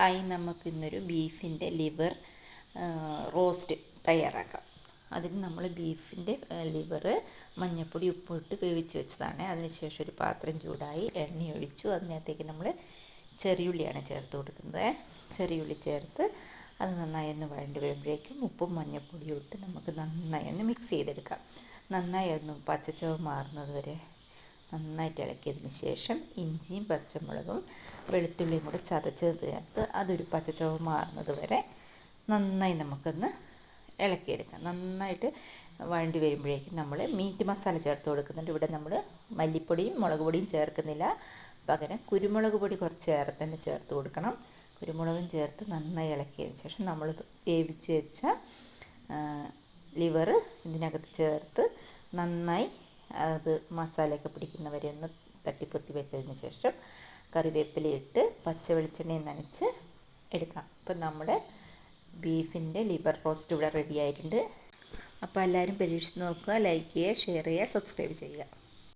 Hi നമുക്കിന്നൊരു ബീഫിന്റെ liver roast തയ്യാറാക്കാം. അതിന് നമ്മൾ ബീഫിന്റെ ലിവർ മഞ്ഞൾപ്പൊടി ഉപ്പിട്ട് വേവിച്ച് വെച്ചതാണ്. അതിനുശേഷം ഒരു പാത്രം ചൂടായി എണ്ണയൊഴിച്ചു അതിനകത്തേക്ക് നമ്മൾ ചെറിയുള്ളിയാണ് ചേർത്ത് കൊടുക്കുന്നത്. ചെറിയുള്ളി ചേർത്ത് അത് നന്നായി ഒന്ന് വഴണ്ടി വരുമ്പോഴേക്കും ഉപ്പും മഞ്ഞൾപ്പൊടിയും ഇട്ട് നമുക്ക് നന്നായി ഒന്ന് മിക്സ് ചെയ്തെടുക്കാം. നന്നായി ഒന്ന് പച്ചച്ചവ് മാറുന്നത് വരെ നന്നായിട്ട് ഇളക്കിയതിന് ശേഷം ഇഞ്ചിയും പച്ചമുളകും വെളുത്തുള്ളിയും കൂടെ ചതച്ചത് ചേർത്ത് അതൊരു പച്ചച്ചവ് മാറുന്നത് വരെ നന്നായി നമുക്കൊന്ന് ഇളക്കിയെടുക്കാം. നന്നായിട്ട് വഴണ്ടി വരുമ്പോഴേക്കും നമ്മൾ മീറ്റ് മസാല ചേർത്ത് കൊടുക്കുന്നുണ്ട്. ഇവിടെ നമ്മൾ മല്ലിപ്പൊടിയും മുളക് പൊടിയും ചേർക്കുന്നില്ല. പകരം കുരുമുളക് പൊടി കുറച്ച് ഏറെ തന്നെ ചേർത്ത് കൊടുക്കണം. കുരുമുളകും ചേർത്ത് നന്നായി ഇളക്കിയതിന് ശേഷം നമ്മൾ വേവിച്ച് വെച്ച ലിവർ ഇതിനകത്ത് ചേർത്ത് നന്നായി അത് മസാലയൊക്കെ പിടിക്കുന്നവരെ ഒന്ന് തട്ടിപ്പൊത്തി വെച്ചതിന് ശേഷം കറിവേപ്പിലയിട്ട് പച്ച വെളിച്ചെണ്ണയും നനച്ച് എടുക്കാം. അപ്പം നമ്മുടെ ബീഫിന്റെ ലിവർ റോസ്റ്റ് ഇവിടെ റെഡി ആയിട്ടുണ്ട്. അപ്പോൾ എല്ലാവരും പരീക്ഷിച്ച് നോക്കുക ലൈക്ക് ചെയ്യുക ഷെയർ ചെയ്യുക സബ്സ്ക്രൈബ് ചെയ്യുക.